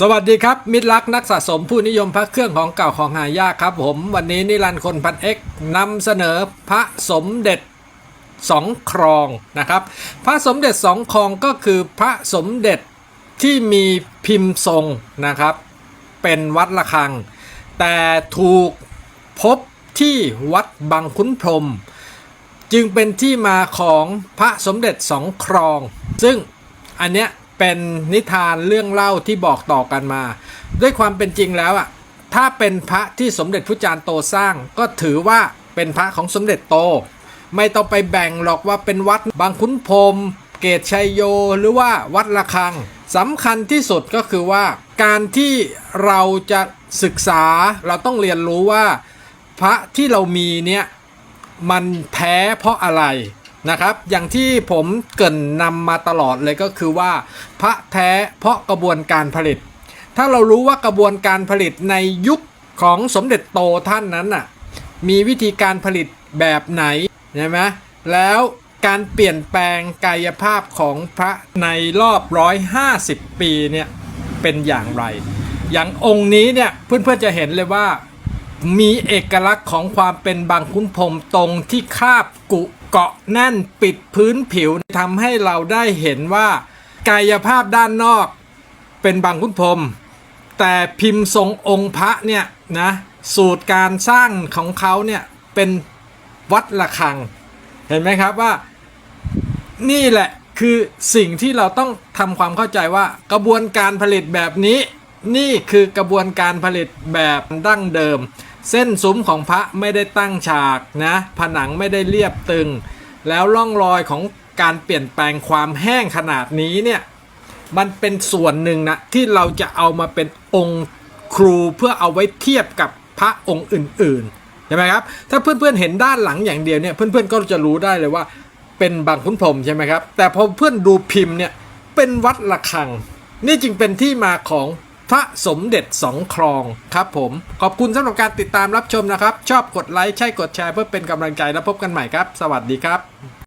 สวัสดีครับ มิตรรักนักสะสมผู้นิยมพระเครื่องของเก่าของหายากครับผม วันนี้นิรันดร์คนพันเอ็กนำเสนอพระสมเด็จสองครองนะครับ พระสมเด็จสองครองก็คือพระสมเด็จที่มีพิมพ์ทรงนะครับ เป็นวัดระฆัง แต่ถูกพบที่วัดบางคุ้นพรม จึงเป็นที่มาของพระสมเด็จสองครอง ซึ่งอันเนี้ย เป็นนิทานเรื่องเล่าที่บอกต่อกันมา ด้วยความเป็นจริงแล้วอะถ้าเป็นพระที่สมเด็จพระจารย์โตสร้าง ก็ถือว่าเป็นพระของสมเด็จโต ไม่ต้องไปแบ่งหรอกว่าเป็นวัดบางคุ้นพรมเกตชัยโยหรือว่าวัดระฆังสำคัญที่สุดก็คือว่า การที่เราจะศึกษาเราต้องเรียนรู้ว่า พระที่เรามีเนี่ยมันแท้เพราะอะไร นะครับ อย่างที่ผมเกินนำมาตลอดเลยก็คือว่า พระแท้เพราะกระบวนการผลิต ถ้าเรารู้ว่ากระบวนการผลิตในยุคของสมเด็จโตท่านนั้นน่ะมีวิธีการผลิตแบบไหนใช่ไหมแล้วการเปลี่ยนแปลงกายภาพของพระในรอบ 150 ปีเนี่ยเป็นอย่างไร อย่างองค์นี้เนี่ยเพื่อนๆจะเห็นเลยว่ามีเอกลักษณ์ของความเป็นบางคุ้นพรมตรงที่คาบกุ เกาะแน่นปิดพื้นผิวทำให้เราได้เห็นว่า กายภาพด้านนอกเป็นบางคุ้นพรมแต่พิมพ์ทรงองค์พระเนี่ยนะสูตรการสร้างของเขาเนี่ยเป็นวัดระฆัง เห็นไหมครับว่า นี่แหละคือสิ่งที่เราต้องทำความเข้าใจว่ากระบวนการผลิตแบบนี้ นี่คือกระบวนการผลิตแบบดั้งเดิม เส้นซุ้มของพระไม่ได้ตั้งฉากนะ ผนังไม่ได้เรียบตึง แล้วร่องรอยของการเปลี่ยนแปลงความแห้งขนาดนี้เนี่ย มันเป็นส่วนหนึ่งนะที่เราจะเอามาเป็นองค์ครูเพื่อเอาไว้เทียบกับพระองค์อื่นๆใช่ไหมครับ ถ้าเพื่อนๆเห็นด้านหลังอย่างเดียวเนี่ยเพื่อนๆก็จะรู้ได้เลยว่าเป็นบางคุ้นพรมใช่ไหมครับ แต่พอเพื่อนดูพิมพ์เนี่ยเป็นวัดระฆัง นี่จึงเป็นที่มาของ พระสมเด็จสองครองครับผม ขอบคุณสำหรับการติดตามรับชมนะครับ ชอบกดไลค์ ใช่กดแชร์เพื่อเป็นกำลังใจแล้วพบกันใหม่ครับ สวัสดีครับ